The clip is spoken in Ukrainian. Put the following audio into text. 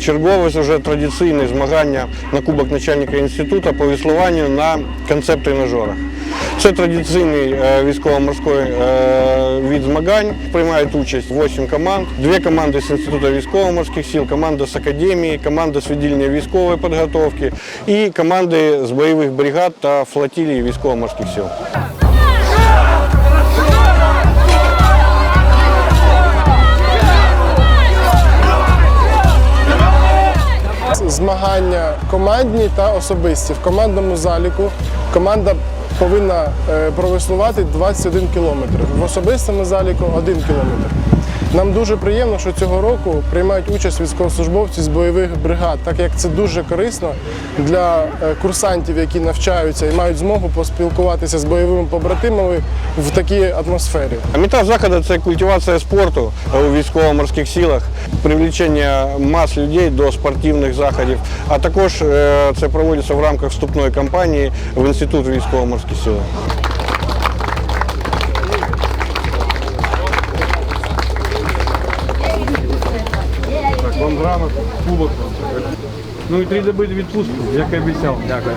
Чергове вже традиційне змагання на Кубок начальника інституту по веслуванню на концепт-тренажерах. Це традиційний е, військово-морський е, від змагань. Приймають участь 8 команд. Дві команди з Інституту військово-морських сил, команда з академії, команда з відділення військової підготовки і команди з бойових бригад та флотилії військово-морських сил. Змагання командні та особисті. В командному заліку команда повинна е, провеслувати 21 кілометр. В особистому заліку 1 кілометр. Нам дуже приємно, що цього року приймають участь військовослужбовці з бойових бригад, так як це дуже корисно для е, курсантів, які навчаються і мають змогу поспілкуватися з бойовими побратимами в такій атмосфері. Мета заходу це культивація спорту у військово-морських силах, привлечення мас людей до спортивних заходів, а також е, це проводиться в рамках вступної кампанії в інститут військово-морських сил. вам кубок. Ну і три доби відпустку, як і обіцяв. Дякую.